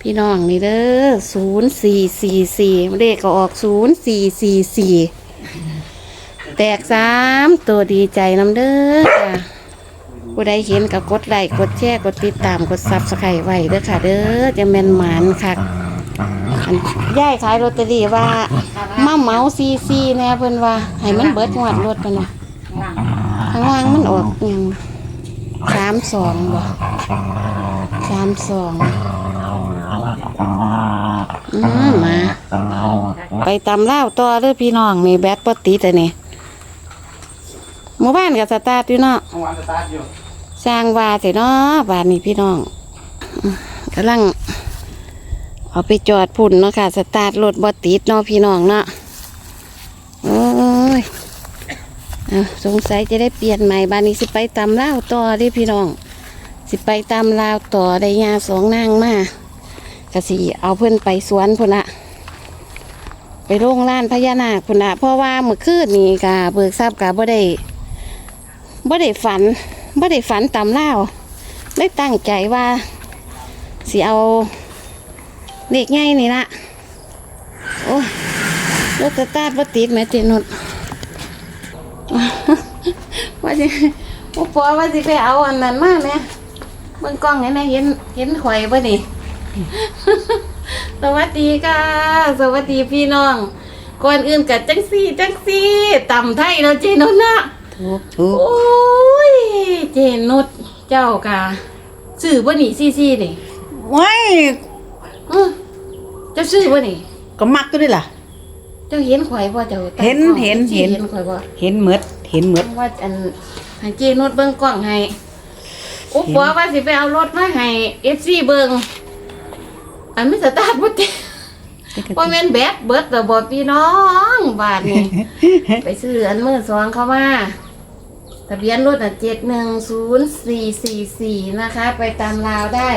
พี่น้องนี่เด้อศูนย์สี่สี่สี่เลขก็ออกศูนย์สี่สี่สี่แตกสามตัวดีใจน้ำเด้อค่ะผู้ใดเห็นก็กดไลค์กดแชร์กดติดตามกดซับสไครต์ไว้เด้อค่ะ เด้อจะแมนหมานค่ะอันย่ายขายลอตเตอรี่ว่ามาเหมาซีซีแน่เพิ่นว่าให้มันเบิดงวดรถไปนะข้างล่างมันออกอหยัง สามสองบ่สามสองอืมมาไปตำเล่าต่อเด้อพี่น้องนี่แบตปติแต่นี่หมู่บ้านกับสตาร์ทอยู่เนาะเมื่อวานสตาร์ทอยู่สร้างวาสิเนาะบ้านนี้พี่น้องกำลังเอาไปจอดพุ่นเนาะค่ะ สตาร์ทรถบติดเนาะพี่น้องเนาะโอ้ย สงสัยจะได้เปลี่ยนใหม่บ้านนี้สิไปตำเล่าวต่อเด้พี่น้อง สิไปตำลาวต่อได้ยาสองนางมากะสิเอาเพื่อนไปสวนพุ่นละไปโรงล้านพญานาคพุ่นละเพราะว่าเมื่อคืนนี่กะเบิกทราบกะบ่ได้บ่ได้ฝันบ่ได้ฝันตำเล่าวได้ตั้งใจว่าสิเอาเด็กง่ายนี่ละโอ้รถตาร์ทบ่ติดแม่เจนุด ว่าสิว่าปอว่าสิไปเอาอันนั้นมาเนี่ยเบิ่งกล้องให้แหนะเห็นเห็นข่อยบ่นี่สวัสดีค่ะ สวัสดีพี่น้องก่อนอื่นกับจังซี่จังซี่ต่ำไทยเนาะเจนุชนะทุกทุกโอ้ยเจนุชเจ้ากะซื้อบ่นี่ซี่ซี่นี่ว้ายอื้อเจ้าซื้อบ่นี่ก็มักตัวนี่ล่ะ เจ้าเห็นข่อยบ่เจ้าตั้งเห็นกล้องเห็นจังซี่เห็น เห็นข่อยบ่เห็นเหมือดเห็นเหมือดว่าอันให้เจนุชเบิ่งกล้องให้อุปปัวว่าสิไปเอารถมาให้ FC เบิ่งอันไม่สตาร์ทบ่ติด ว่าแม่นแบดเบิดแต่บอกพี่น้องบาทนี่ ไปซื้ออันมือสองเข้ามาทะเบียนรถอะเจ็ดหนึ่งศูนย์สี่สี่สี่นะคะ ไปตามราวได้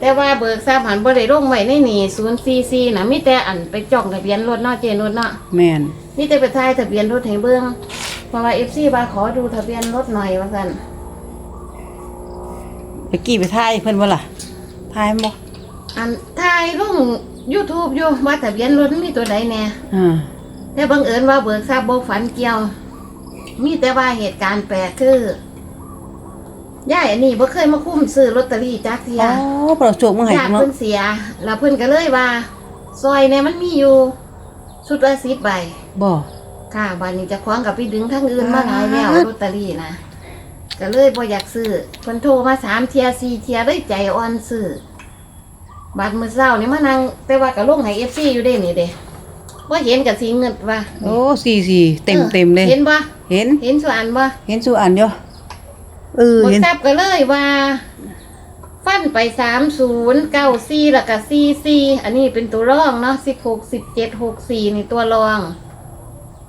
แต่ว่าเบิกทราบหันบ่ได้ลงไว้ในนี่ศูนย์สี่สี่นะมีแต่อันไปจ้องทะเบียนรถเนาะเจนรถเนาะแม่นนี่แต่ไปทายทะเบียนรถให้เบิ่งเพราะว่าเอฟซีบาขอดูทะเบียนรถหน่อยว่าซั่นไปกี้ไปทายเพิ่นบ่ล่ะทายบ่อันทายลง YouTube อยู่ว่าทะเบียนรถมีตัวใดแน่อ่าแต่บังเอิญว่าเบิกทราบบ่ฝันเกี่ยว มีแต่ว่าเหตุการณ์แปลกคือ ย่ายอันนี้บ่เคยมาคุ้มซื้อลอตเตอรี่จักเทียอ๋อเราโจกมึงให้ญาติเนาะเพิ่นเสีย แล้วเพิ่นก็เลยว่า ซอยเนี่ยมันมีอยู่ชุดละสิบใบ บ่ค่ะบัดนี้จะคว้างกับพี่ดึงทั้งอื่นมาหลายแล้วอ่าลอตเตอรี่นะก็เลยบ่อยากซื้อเพิ่นโทรมาสามเทียสี่เทียเลยใจอ่อนซื้อบัดมื้อเช้านี่มานั่งแต่ว่าก็ลงให้ FC อยู่เด้นี่เด้บ่เห็นก็สิเงิดว่าโอ้สี่สี่เต็มเต็มเลยเห็นบ่เห็นเห็นส่วนบ่เห็นสุอันอยู่ เออหมดเห็นทรัพย์ก็เลยว่า ฟันไปสามศูนย์เก้าสี่แล้วก็สี่สี่อันนี้เป็นตัวรองเนาะสิบหกสิบเจ็ดหกสี่นี่ตัวรอง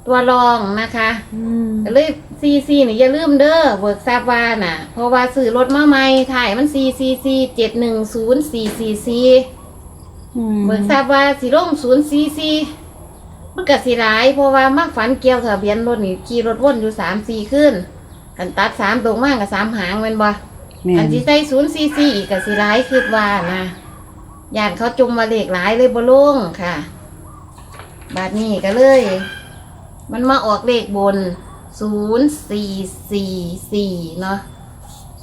ตัวรองนะคะอืมก็เลยซีซีนี่อย่าลืมเด้อเบิกทราบว่าน่ะ เพราะว่าซื้อรถมาใหม่ถ่ายมันซีซีซีเจ็ดหนึ่งศูนย์สี่สี่สี่ อืมเบิกทราบว่าสิลงศูนย์สี่สี่มันก็สิหลาย เพราะว่ามักฝันเกี่ยวทะเบียนรถนี่ขี่รถวนอยู่สามสี่ขึ้น กันตัดสามตรงมากกับสามหางแมันบ่แม่อันนที่ใส่ศูนย์ซีซีอีกกับสิร้ายคือว่านะย่านเขาจุมมาเลขหลายเลยบ่ลงค่ะ บาดนี้ก็เลย มันมาออกเลขบนศูนย์สี่สี่สี่เนาะ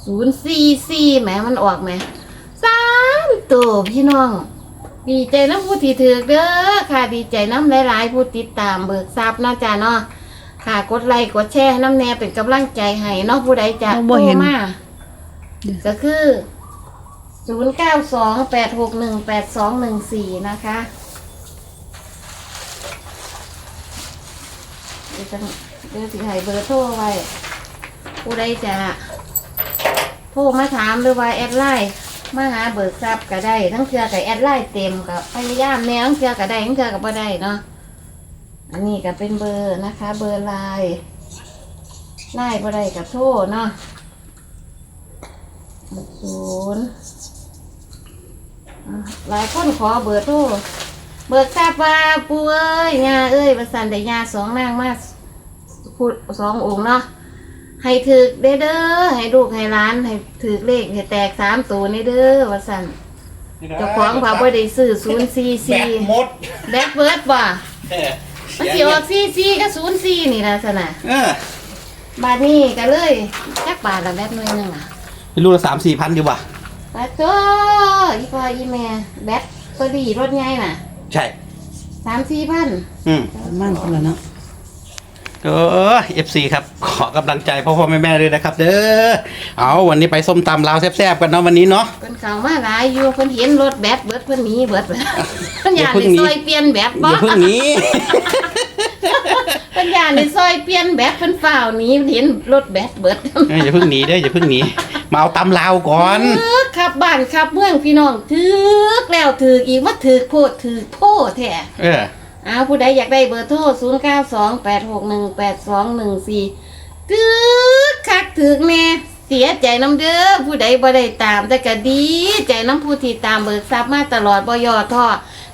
ศูนย์สี่สี่แหมมันออกไหมสามตัวพี่น้อง ดีใจน้ำผู้ที่ถือเด้อค่ะ ดีใจน้ำหลายๆผู้ติดตามเบิกทรัพย์เนาะจ้าเนาะ ค่ะกดไลค์กดแชร์ให้น้ำแน่เป็นกำลังใจให้เนาะผู้ใดจะโทรมาก็คือศูนย์เก้าสองแปดหกหนึ่งแปดสองหนึ่งสี่นะคะเดี๋ยวจะเดี๋ยวสิให้เบอร์โทรไว้ ผู้ใดจะโทรมาถามหรือว่าแอดไลน์มาหาเบิกทรัพย์ก็ได้ ทั้งเทือกับแอดไลน์เต็มกับพยายามแนวทั้งเทือกับได้ทั้งเทือกับบ่ได้เนาะ อันนี้ก็เป็นเบอร์นะคะ เบอร์ไลน์ไลน์บ่ได้กับโทรเนาะศูนย์อะหลายคนขอเบอร์โทรเบิกทราบว่าปูเอ้ยงาเอ้ยประสันแต่ยาสองนางมาพูดสององค์เนาะให้ถือเด้อเด้อให้ลูกให้ร้านให้ถือเลขให้แตกสามตัวนี่เด้อว่าสันเจ้าของพาบ่ได้ซื้อศูนย์สี่แบสี่ตหมดแบดเบิร์ดว่ะเออ มันสิออกสี่สี่กับศูนย์สี่นี่นะสนะเออบาทนี้ก็เลยจักบาทละแบดหน่วยหนึงอะไม่รู้ละสามสี่พันอยู่ว่ะบาทตัวอีพ่ออีแม่แบดตัวดีรถใหญ่น่ะ ใช่สามสี่พัน อืมประมันคนละเนาะ เออเอฟซีครับ ขอกำลังใจพ่อพ่อแม่แม่ด้วยนะครับ เด้อเอาวันนี้ไปส้มตำลาวแซ่บๆกันเนาะวันนี้เนาะ เพิ่นเข้ามาหลายอยู่เพิ่นเห็นรถแบดเบิดเพิ่นหนีเบิดเพิ่นอยากอย่าเพิ่ได้งหนี ซอยเปลี่ยนแบบอบ่ย่าเพิ่งหนี้เพิ่นอยากได้ซอยเปลี่ยนแบบเพิ่นฝ้าวหนีเห็นรถแบดเบิดอย่าเพิ่งหนีเด้ออย่าเพิ่งหนีมาเอาตำลาวก่อน ถึกขับบ้านขับเมืองพี่น้องถึกแล้วถึกอีกว่าถึกโพดถึกโพดแท้เออ อ้าวผู้ใดอยากได้เบอร์โทร0 9 2 8 6 1 8 2 1 4ถึกคักถึกแน่เสียใจน้ำเด้อผู้ใดบ่ได้ตาม แต่ก็ดี ใจน้ำผู้ที่ตามเบิกทรัพย์มาตลอดบ่ย่อท้อ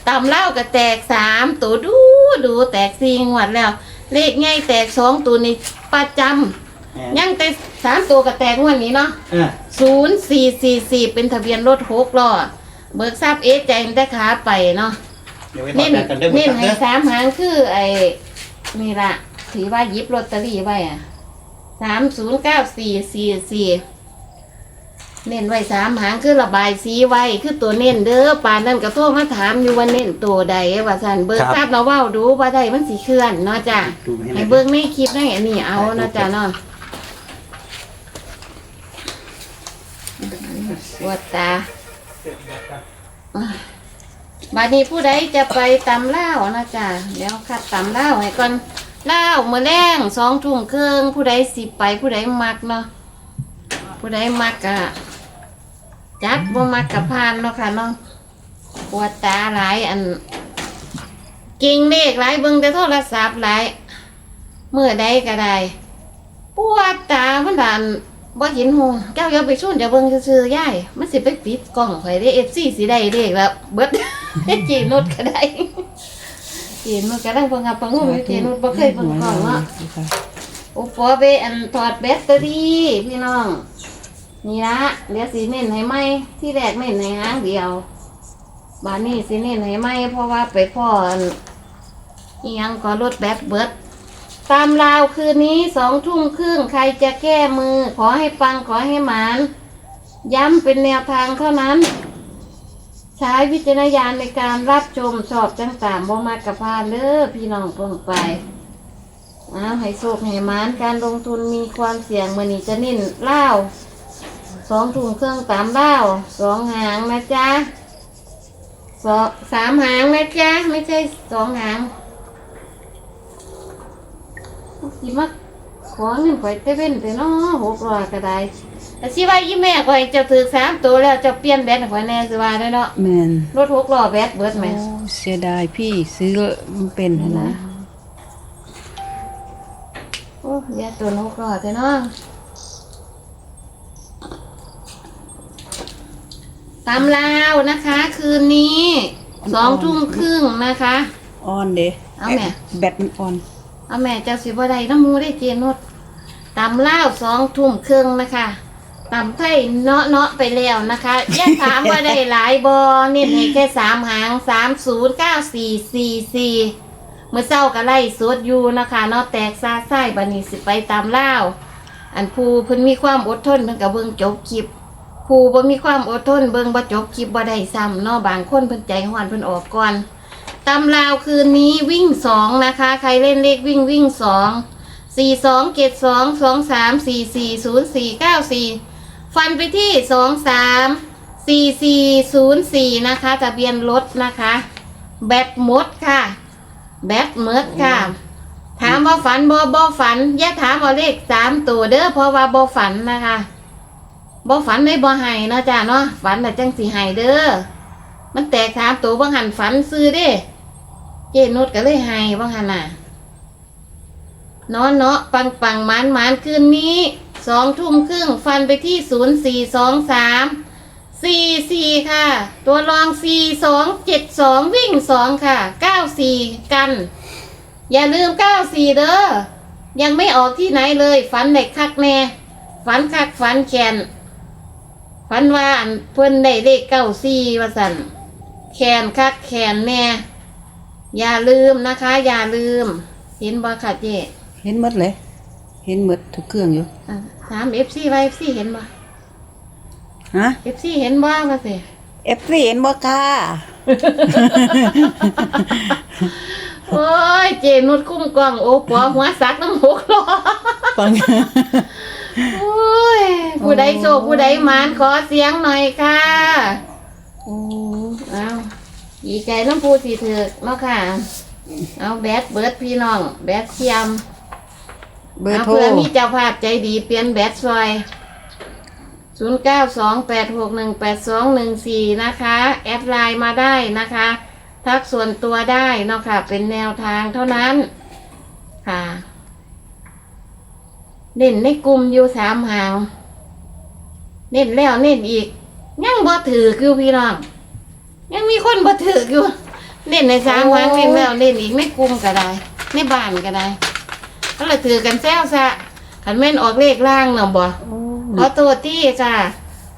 ตามเล่าก็แตกสามตัวดูดูแตกสี่งวดแล้ว เลขง่ายแตกสองตัวนี่ประจำยังแต่สามตัวก็แตกงวดนี้เนาะเออศูนย์สี่สี่สี่เป็นทะเบียนรถหกล้อเบิกทราบเอะใจมันได้ขาไปเนาะเดี๋ยวไว้ถอเน้ดนแบตกันเด้อเน้นหมดให้เด้อสามหางคือไอ้นี่ละถือว่าหยิบลอตเตอรี่ไว้อะสามศูนย์เก้าสี่สี่สี่เน้นไว้สามหางคือระบายสีไว้คือตัวเน้นเด้อปานนั่นก็โทรมาถามอยู่ว่าเน้นตัวใดว่าสันเบิกทราบเราเว้าดูว่าใดมันสีเคลื่อนเนาะจ้ะดูให้หน่ให้อยเบิ้งในคลิปในอันนี้เอานะจ๊ะเนาะปวดตา บาดนี้ผู้ใดจะไปตำเล่าวนะจ๊ะเดี๋ยวคัดตำเล่าวให้ก่อนเล่าวมือแรงสองทุ่มครึ่งผู้ใดสิไปผู้ใดมักเนาะผู้ใดมักกะจัดบ่มักกะพานเนาะค่ะเนาะปวดตาหลายอัน เก่งเลขหลายเบิ่งแต่โทรศัพท์หลายเมื่อใดก็ได้ปวดตามันด่านบ่เห็นหูเจ้าอย่าไปชวนจะเบิ่งซื่อๆยายมันสิไปปิดกล้องข่อยได้ FC สิได้เลขแล้วเบิด เจนุดก็ได้ เจนุดก็ได้เบิ่งอะปังงูอยู่เจนุดบ่เคยเบิ่งกล้องเนาะโอ้ปอเบอันถอดแบตเตอรี่พี่น้อง นี่ละเดี๋ยวสิเน้นให้ไหมที่แรกเน้นให้างเดียวบานนี้สิเน้นให้ไหมเพราะว่าไปพ่ออันยังก็รถแบตเบิดตามราวคืนนี้สองทุ่มครึ่งใครจะแก้มือ ขอให้ปังขอให้หมาน ย้ำเป็นแนวทางเท่านั้น ใช้วิจารณญาณในการรับชมชอบจังตามบ่มากกับพานเด้อพี่น้องเพิ่งไปอ้าวให้โชคให้มานการลงทุนมีความเสี่ยงมือนี้จะเน้นเล่าสองถุงเครื่องตามเล่าสองหางนะจ๊ะสองสามหางนะจ๊ะไม่ใช่สองหางสิมา ขอเงินข่อยเตเว่นไปเนาะหกร้อยก็ได้แต่สิว่ายี่แม่ข่อยจะถือสามตัวแล้วจะเปลี่ยนแบตให้ข่อยแน่สิว่าได้เนาะแมนรถหกล้อแบตเบิดไหมโอ้เสียดายพี่ซื้อมันเป็นหั่นนะโอ้ยาตัวหกล้อเถอะเนาะตำลาวนะคะ คืนนี้สองทุ่มครึ่งนะคะ ออนเด้เอาแม่ แบตมันออน เอาแม่เจ้าสิบ่ได้น้ำมูได้เจนุด ตำล่าวสองทุ่มครึ่งนะคะตำไทยเนาะเนาะไปแล้วนะคะอย่าถามว่าได้หลายบอนี่ให้แค่สามหางสามศูนย์เก้าสี่สี่สี่เมื่อเช้าก็ไล่สวดอยู่นะคะเนาะแตกซาไส้บันนี้สิไปตำล่าวอันผู้เพิ่นมีความอดทนเพิ่นก็เบิ่งจบคลิปผู้บ่มีความอดทนเบิ่งบ่จบคลิปบ่ได้ซ้ำเนาะบางคนเพิ่นใจฮ้อนเพิ่นออกก่อนตำราวคืนนี้วิ่งสองนะคะ ใครเล่นเลขวิ่งวิ่งสอง สี่สองเกตสองสองสามสี่สี่ศูนย์สี่เก้าสี่ฟันไปที่สองสามสี่สี่ศูนย์สี่นะคะทะเบียนรถนะคะ แบตหมดค่ะ แบตหมดค่ะ ถามว่าฝันบ่บ่ฝันอย่าถามเอาเลขสามตัวเด้อเพราะว่าบ่ฝันนะคะบ่ฝันไม่บ่ให้เนาะจ้าเนาะฝันแต่จังสีให้เด้อมันแตกสามตัวบางหันฝันซื้อเด้ เจนุดก็เลยให้บางหันน่ะ เนาะเนาะปังปังหมานหมานคืนนี้สองทุ่มครึ่งฟันไปที่ศูนย์สี่สองสามสี่สี่ค่ะ ตัวรองสี่สองเจ็ดสองวิ่งสองค่ะเก้าสี่กัน อย่าลืมเก้าสี่เด้อยังไม่ออกที่ไหนเลย ฝันเด็กคักแน่ฝันคักฝันแขนฝันว่านเพิ่นได้เลขเก้าสี่ว่าสันแขนคักแขนแน่อย่าลืมนะคะ อย่าลืม เห็นบ่ค่ะเจ๊ เห็นหมดเลย เห็นหมดทุกเครื่องอยู่ อะถามเอฟซีไว้เอฟซีเห็นบ่ฮะเอฟซีเห็นบ่ว่าสิเอฟซีเห็นบ่ค่ะ โอ้ยเจนุดคุ้มกล้องโอ้ปอหัวสักน้ำหกล้อปัง โอ้ยผู้ใดโชคผู้ใดหมานขอเสียงหน่อยค่ะโอ้เอาดีใจน้ำผู้สีถือกเนาะค่ะ เอาแบดเบิร์ดพี่น้อง แบดเทียม เบอร์เอาโทรเพื่อมีเจ้าภาพใจดีเปลี่ยนแบดซอยศูนย์เก้าสองแปดหกหนึ่งแปดสองหนึ่งสี่นะคะ แอดไลน์มาได้นะคะ ทักส่วนตัวได้เนาะค่ะ เป็นแนวทางเท่านั้น ค่ะ เน้นในกลุ่มอยู่สามหาง เน้นแล้วเน้นอีก ยังบ่ถือคือพี่น้อง ยังมีคนบ่ถืออยู่ เน้นในสามหางเน้นแล้วเน้นอีกในกลุ่มก็ได้ ในบ้านก็ได้ ก็เลยถือกันแซวซะขันแม่นออกเลขล่างเนาะบ่โอ้ขอโทษที่จ้ะ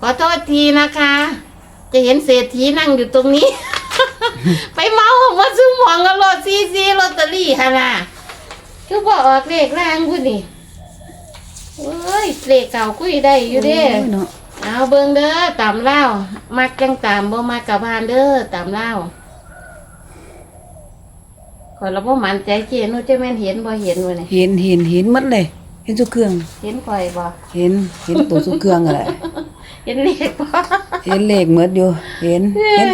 ขอโทษทีนะคะ จะเห็นเศรษฐีนั่งอยู่ตรงนี้ ไปเมาของมาซื้อหมองกับรถซีซีลอตเตอรี่ฮะนะคือบอกออกเลขล่างพูดนี่เอ้ยเลขเก่าคุยได้อยู่เด้โเนาะเอาเบิ่งเด้อตามเล่ามักจังตามบ่มักกับพานเด้อตามเล่า ขอยเราบ่มั่นใจเจนุจะแม่นเห็นบ่เห็นวะนี่เห็นเห็นเห็นหมดเลย เห็นทุกเครื่อง เห็นข่อยบ่เห็นเห็นตัวทุกเครื่องอะไรเห็นเลขบ่เห็นเลขหมดอยู่ เห็นเห็น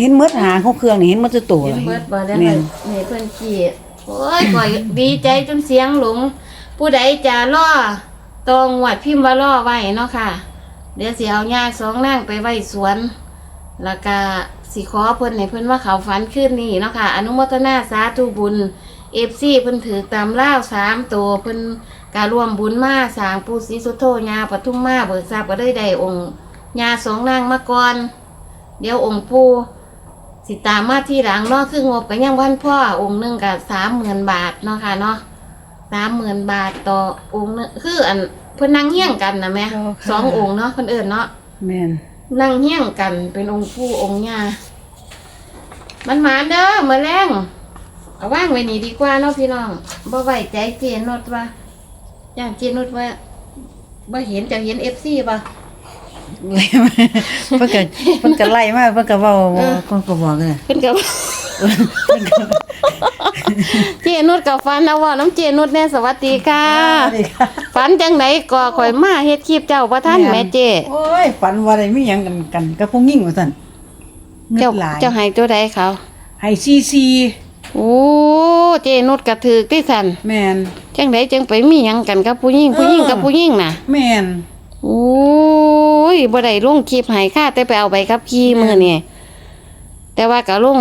เห็นหมดหางของเครื่องนี่เห็นหมดจะตัวเห็นเบิดบ่ได้แม่ให้นให้เพิ่นขี้โอ้ยข่อยดีใจจนเสียงหลง ผู้ใดจะล่อตองหวัดพิมพ์ว่าล่อไว้เนาะค่ะ เดี๋ยวสิเอาญาติสองนางไปไว้สวนแล้วก็ สิขอเพิ่นให้เพิ่นว่าเขาฝันขึ้นนี่เนาะค่ะ อนุโมทนาสาธุบุญเอฟซีเพิ่นถือตามล่าวสามตัวเพิ่นการร่วมบุญมาสร้างปูศรีสุโธญาปทุมมาเบิกทรัพย์ก็ได้ได้องค์ญาสองนางมาก่อน เดี๋ยวองค์ปูสิตามมาที่หลังเนาะคืองบก็ยังวันพ่อองค์หนึงกับสามหมื่นบาทเนาะค่ะเนาะสามหมื่นบาทต่อองค์หนึงคืออันเพิ่นนั่งเฮี้ยงกันนะแม่สององค์เนาะเพิ่นเอิ้นเนาะ แม่น นั่งเฮี้ยงกันเป็นองค์ปู่องค์ย่ามันหมาเด้อมาแรงเอาว่างไว้นี่ดีกว่าเนาะพี่น้องบ่ไว้ใจเจนดว่าย่างเจนดว่าบ่เห็นจะเห็นเอฟซีป่ะเพิ่นก็เพิ่นก็ไล่มาเพิ่นก็เว้าเพิ่นก็บอกเลยเพิ่นก็ เจนุดกับฟันเอาว่าน้ำเจนุดแน่สวัสดีค่ะสวัสดีค่ะ ฟันจังไหนก่อข่อยมาเฮ็ดคลิปเจ้าบ่ท่านแม่เจโอ้ยฝันว่าได้มีหยังกันกันกับผู้หญิงว่าซั่นเงิเจ้านหลายเจ้าให้ตัวใดเขาให้ซีซีโอ้เจนุดกระถือที่สันแม่นจังไดจังไปมีหยังกันกับผู้หญิงผู้หญิงกับผู้หญิงน่ะ แม่นโอ้ยบ่ได้ลงคลิปให้ค่าแต่ไปเอาใบขับขี่มื้อนี่แต่ว่าก็ลง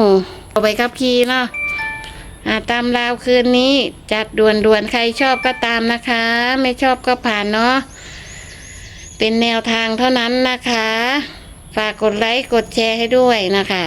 เอาไปขับขี่เนาะตามราวคืนนี้ จัดด่วนๆ ใครชอบก็ตามนะคะ ไม่ชอบก็ผ่านเนาะเป็นแนวทางเท่านั้นนะคะ ฝากกดไลค์กดแชร์ให้ด้วยนะคะ